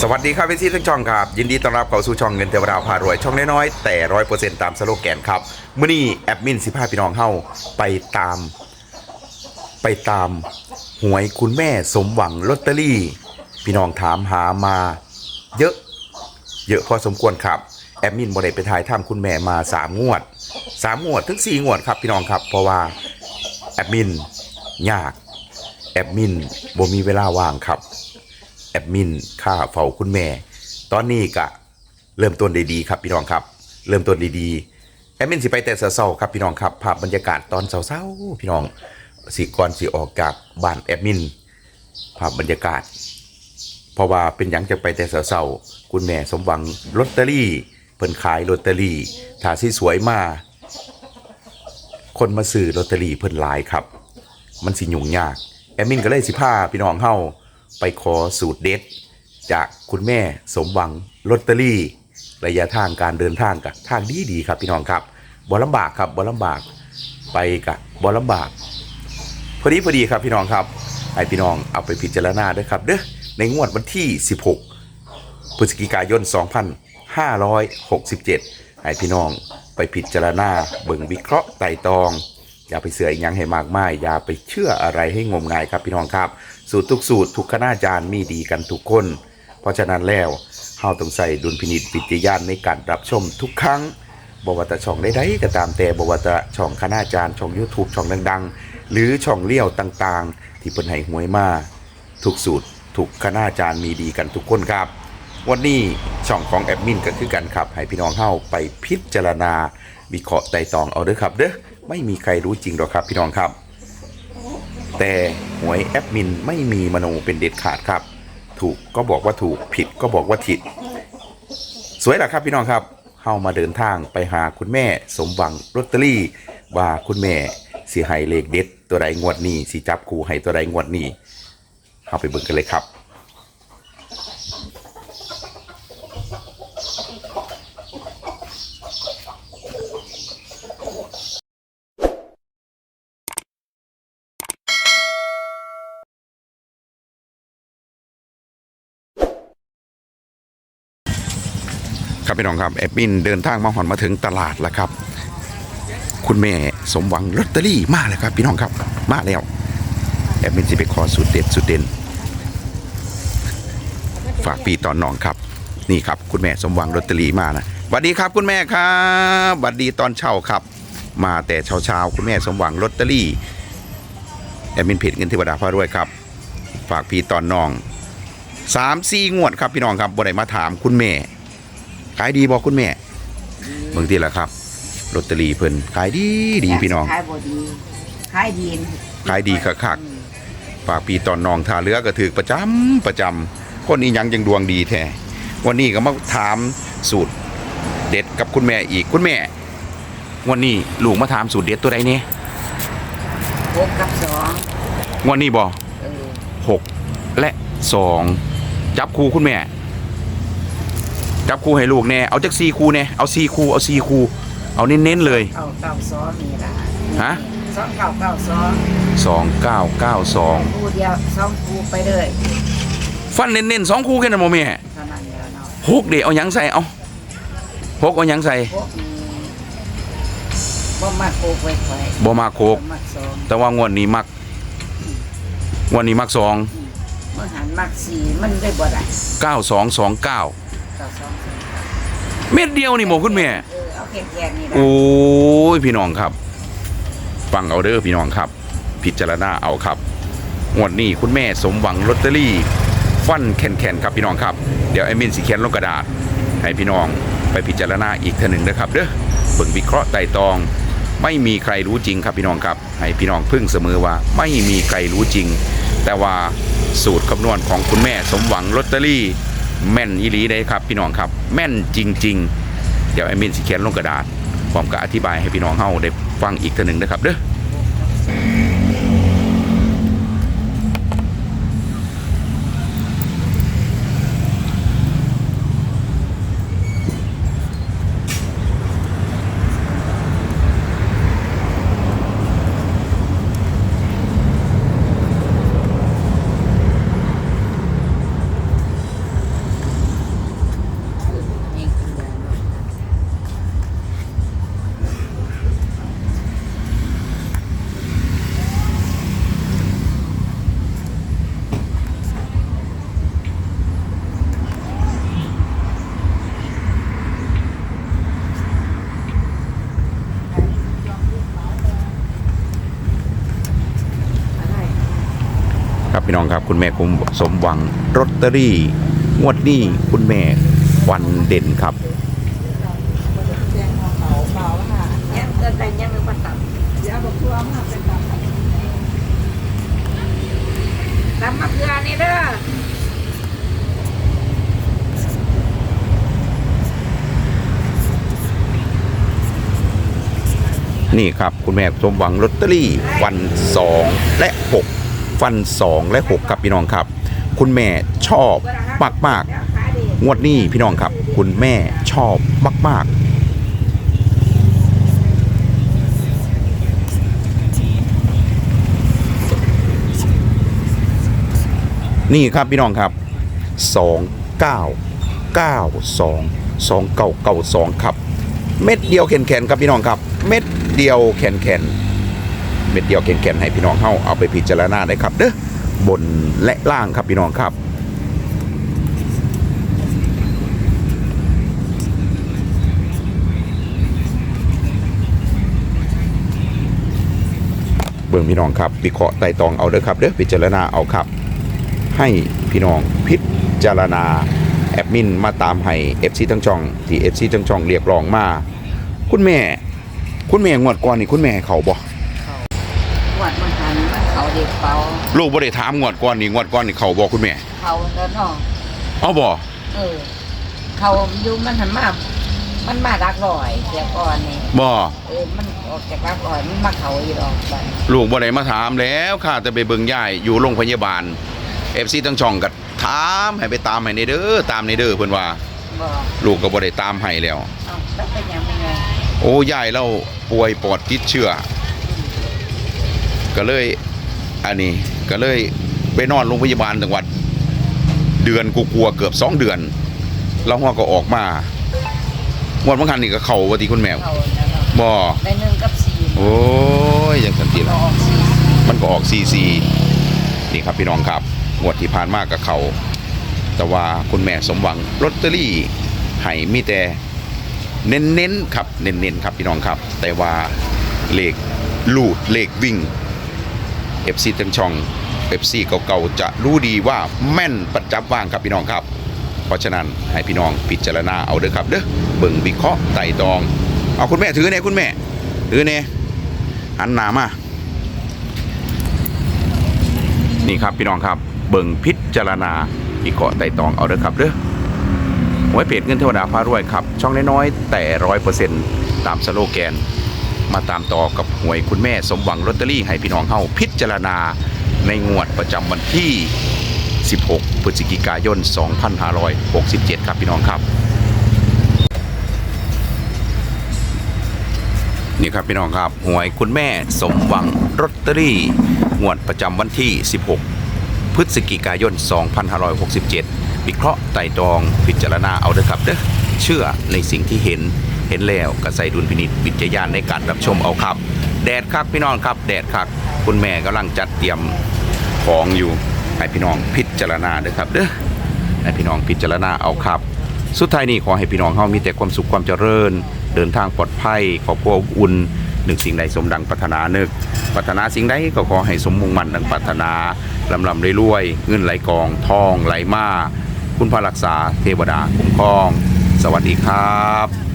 สวัสดีครับพี่ซีทั้งช่องครับ ยินดีต้อนรับเข้าสู่ช่องเงินเทวดาพารวย ช่องน้อยๆแต่ร้อยเปอร์เซ็นต์ตามสโลแกนครับมื่อนี้แอดมินสิพาพี่น้องเฮาไปตาม ไปตามหวยคุณแม่สมหวังลอตเตอรี่ พี่น้องถามหามา เยอะ เยอะพอสมควรครับแอดมินบ่ได้ไปถ่ายถ้ำคุณแม่มาสามงวดสามงวดถึงสี่งวดครับพี่น้องครับ เพราะว่าแอดมินยากแอดมินบ่มีเวลาว่างครับ แอดมินค่าเฝ้าคุณแม่ ตอนนี้ก็เริ่มต้นด้ดีครับพี่น้องครับ เริ่มต้นดีๆแอดมินสิไปแต่เช้าๆครับพี่น้องครับภาพบรรยากาศตอนเช้าๆพี่น้องสิก่อนสิออกจากบ้านแอดมินภาพบรรยากาศ เพราะว่าเป็นยังจะไปแต่เช้าๆคุณแม่สมหวังลอตเตอรี่เพิ่นขายลอตเตอรี่ถ้าสิสวยมาคนมาซื้อลอตเตอรี่เพิ่นหลายครับ มันสิยุ่งยากแอดมินก็เลยสิพาพี่น้องเฮา ไปขอสูตรเด็ด จากคุณแม่สมหวังลอตเตอรี่ ระยะทางการเดินทางกับทางดีดีครับพี่น้องครับบ่ลำบากครับบ่ลำบากไปกับบ่ลำบาก พอดีพอดีครับพี่น้องครับให้พี่น้องเอาไปพิจารณาด้วยครับเด้อในงวดวันที่ 16พฤศจิกายน 2567 ให้พี่น้องไปพิจารณาเบิ่งวิเคราะห์ไต่ตอง อย่าไปเสืออีกยังให้มากมายอย่าไปเชื่ออะไรให้งมงายครับพี่น้องครับ สูตรทุกสูตรทุกคณาจารย์มีดีกันทุกคน เพราะฉะนั้นแล้วเฮาต้องใส่ดุลพินิจวิจยานในการรับชมทุกครั้งบวตช่องใดๆก็ตามแต่บวตช่องคณาจารย์ช่อง YouTube ช่องดัง ๆ หรือช่องเลี้ยวต่างๆ ที่เพิ่นให้หวยมาทุกสูตรทุกคณาจารย์มีดีกันทุกคนครับ วันนี้ช่องของแอดมินก็คือกันครับ ให้พี่น้องเข้าไปพิจารณาวิเคราะห์ไต่ตองเอาเด้อครับเด้อไม่มีใครรู้จริงหรอกครับพี่น้องครับ แต่หวยแอดมินไม่มีมโนเป็นเด็ดขาดครับ ถูกก็บอกว่าถูกผิดก็บอกว่าผิด สวยหละครับพี่น้องครับเข้ามาเดินทางไปหาคุณแม่สมหวังลอตเตอรี่ ว่าคุณแม่สีไห้เลขเด็ดตัวใดงวดนี้สีจับคู่ให้ตัวใดงวดนี้เข้าไปเบิ่งกันเลยครับ ครับพี่น้องครับแอดมินเดินทางมาหอนมาถึงตลาดแล้วครับ คุณแม่สมหวังลอตเตอรี่มาแล้วครับ พี่น้องครับมาแล้วแอดมินสิไปขอสูตรเด็ดสูตรเด่น ฝากปีตอนน้องครับ นี่ครับคุณแม่สมหวังลอตเตอรี่มานะสวัสดีครับคุณแม่ครับสวัสดีตอนเช้าครับ มาแต่เช้าเช้าๆคุณแม่สมหวังลอตเตอรี่แอดมินเพจเงินเทวดาพารวยครับ ฝากปีตอนน้องสามสี่งวดครับพี่น้องครับบ่ได้มาถามคุณแม่ ขายดีบอกคุณแม่เบิ่งทีละครับลอตเตอรี่เพิ่นขายดีดีพี่น้องขายบ่ดีขายดีขายดีคักฝากปีตอนน้องท่าเรือก็ถือประจำประจำคนนี้ยังยังดวงดีแท้วันนี้ก็มาถามสูตรเด็ดกับคุณแม่อีกคุณแม่ วันนี้ลูกมาถามสูตรเด็ดตัวใดเนี่ยหกกับสองวันนี้บ่เออหกและสองจับคู่คุณแม่ จับคู่ให้ลูกแน่เอาจากซีคูแน่เอาซีคูเอาซีคูเอาเน้นๆเลยเก้าเก้าสองนี่ล่ะฮะสองเก้าเก้าสองสองเก้าเก้าสองคู่เดียวสองคู่ไปเลยฟันเน้นๆสองคู่แค่นั้นโมเม่เท่านั้นแล้วเนาะหกเดี๋ยวเอายังใส่เอาหกเอายังใส่พบ่มาโคกไว้ไว้บ่มาโคกแต่ว่างวดนี้มักงวดนี้มักสอง มันหันมักสี่มันได้บ่ได้าสองสองเก้า เม็ดเดียวนี่หมคุณแม่ เออเอาแข็งๆนี่นะโอ้ยพี่น้องครับ ฟังเอาเด้อพี่น้องครับ พิจารณาเอาครับงวดนี้คุณแม่สมหวังลอตเตอรี่ ฟันแคนๆครับพี่น้องครับ เดี๋ยวไอ้มินสีเขียนลงกระดาษ ให้พี่น้องไปพิจารณาอีกท่านึงนะครับเด้อเบิ่งวิเคราะห์ไต่ตอง ไม่มีใครรู้จริงครับพี่น้องครับ ให้พี่น้องพึ่งเสมอว่าไม่มีใครรู้จริง แต่ว่าสูตรคำนวณของคุณแม่สมหวังลอตเตอรี่ แม่นอีหลีเลยครับพี่น้องครับ แม่นจริง ๆ เดี๋ยวไอ้มินสิเขียนลงกระดาษผมก็อธิบายให้พี่น้องเฮาได้ฟังอีกเท่านึงนะครับเด้อ คุณแม่คุมสมหวังลอตเตอรี่ งวดนี้คุณแม่วันเด่นครับยังเกินไปยังไม่มาตัดยาบมาเป็นตัดตำมะเขือนี่เด้อนี่ครับ คุณแม่สมหวังลอตเตอรี่ฟัน 2 และ 6 ฟัน 2 และ 6 ครับพี่น้องครับ คุณแม่ชอบมากๆงวดนี้พี่น้องครับ คุณแม่ชอบมากๆนี่ครับพี่น้องครับ 2 9 9 2 2 9 9 2 ครับ เม็ดเดียวแข็งๆครับพี่น้องครับ เม็ดเดียวแข็งๆ เม็ดเดียวแข็งๆให้พี่น้องเข้าเอาไปพิจารณาได้ครับเด้อบนและล่างครับพี่น้องครับเบิ่งพี่น้องครับวิเคราะห์ไต่ตองเอาเด้อครับเด้อพิจารณาเอาครับ ให้พี่น้องพิจารณาแอดมินมาตามให้ FC ทั้งช่องที่ FC ทั้งช่องเรียกร้องมา คุณแม่ คุณแม่งวดก่อนนี่คุณแม่เขาบ่วัดมันหันมัน เขาเด็กเป่าลูกบ่ได้ถามงวดก่อนนี่งวดก่อนนี่เขาบ่คุณแม่เขาแล้วเนาะเอาบ่เออ เขาอยู่มันหันมามันมาดักลอยเสียก่อนนี่บ่เออมันออกจากดักลอยมันมาเขาอีดอกไปลูกบ่ได้มาถามแล้วค่ะแต่ไปเบิ่งยายอยู่โรงพยาบาล FC ทั้งช่องก็ถามให้ไปตามให้ในเด้อตามในเด้อเพิ่นว่าบอกลูกก็บ่ได้ตามให้แล้วเอ้าแล้วเป็นยังไงโอ้ยายเราป่วยปอดติดเชื้อก็เลย อันนี้ก็เลยไปนอนโรงพยาบาลจังหวัด เดือนกูกลัวๆเกือบสองเดือน แล้วหัวก็ออกมาวันบางคันนี่ก็เข่าว่าที่คุณแม่เขาแล้วเนาะบ่ได้หนึ่งกับสี่โอ้ยยังสันติก็ละออกสี่มันก็ออกซีซีนี่ครับพี่น้องครับงวดที่ผ่านมากับเขา แต่ว่าคุณแม่สมหวังลอตเตอรี่ให้มีแต่เน้นๆครับเน้นๆครับพี่น้องครับ แต่ว่าเลขลูดเลขวิ่ง FC ทั้งช่อง FC เก่าๆจะรู้ดีว่าแม่นประจับว่างครับพี่น้องครับ เพราะฉะนั้นให้พี่น้องพิจารณาเอาเด้อครับเด้อเบิ่งวิเคราะห์ไต่ตอง เอาคุณแม่ถือเนี่ยคุณแม่ถือเนี่ยหันหน้ามานี่ครับพี่น้องครับเบิ่งพิจารณาวิเคราะห์ไต่ตองเอาเด้อครับเด้อหวยเพจเงินเทวดาพารวยครับ ช่องน้อยๆแต่ร้อยเปอร์เซ็นต์ตามสโลแกน มาตามต่อกับหวยคุณแม่สมหวังลอตเตอรี่ให้พี่น้องเฮาพิจารณาในงวดประจำวันที่ 16 พฤศจิกายน 2567 ครับพี่น้องครับ นี่ครับพี่น้องครับหวยคุณแม่สมหวังลอตเตอรี่งวดประจำวันที่ 16 พฤศจิกายน 2567 วิเคราะห์ไต่ตรองพิจารณาเอาเด้อครับเด้อ เชื่อในสิ่งที่เห็นเห็นแล้วก็ใส่ดุลพินิจวิจยานในการรับชมเอาครับ แดดคักพี่น้องครับ แดดคักคุณแม่กำลังจัดเตรียมของอยู่ให้พี่น้องพิจารณาเด้อครับเด้อให้พี่น้องพิจารณาเอาครับ สุดท้ายนี้ขอให้พี่น้องเฮามีแต่ความสุขความเจริญ เดินทางปลอดภัยครอบครัวอุ่นหนึ่งสิ่งใดสมดังปรารถนานึกปรารถนาสิ่งใดก็ขอให้สมมุ่งมั่นดังปรารถนาลำลำรวยๆเงินไหลกองทองไหลมาคุณพระรักษาเทวดาคุ้มครอง สวัสดีครับ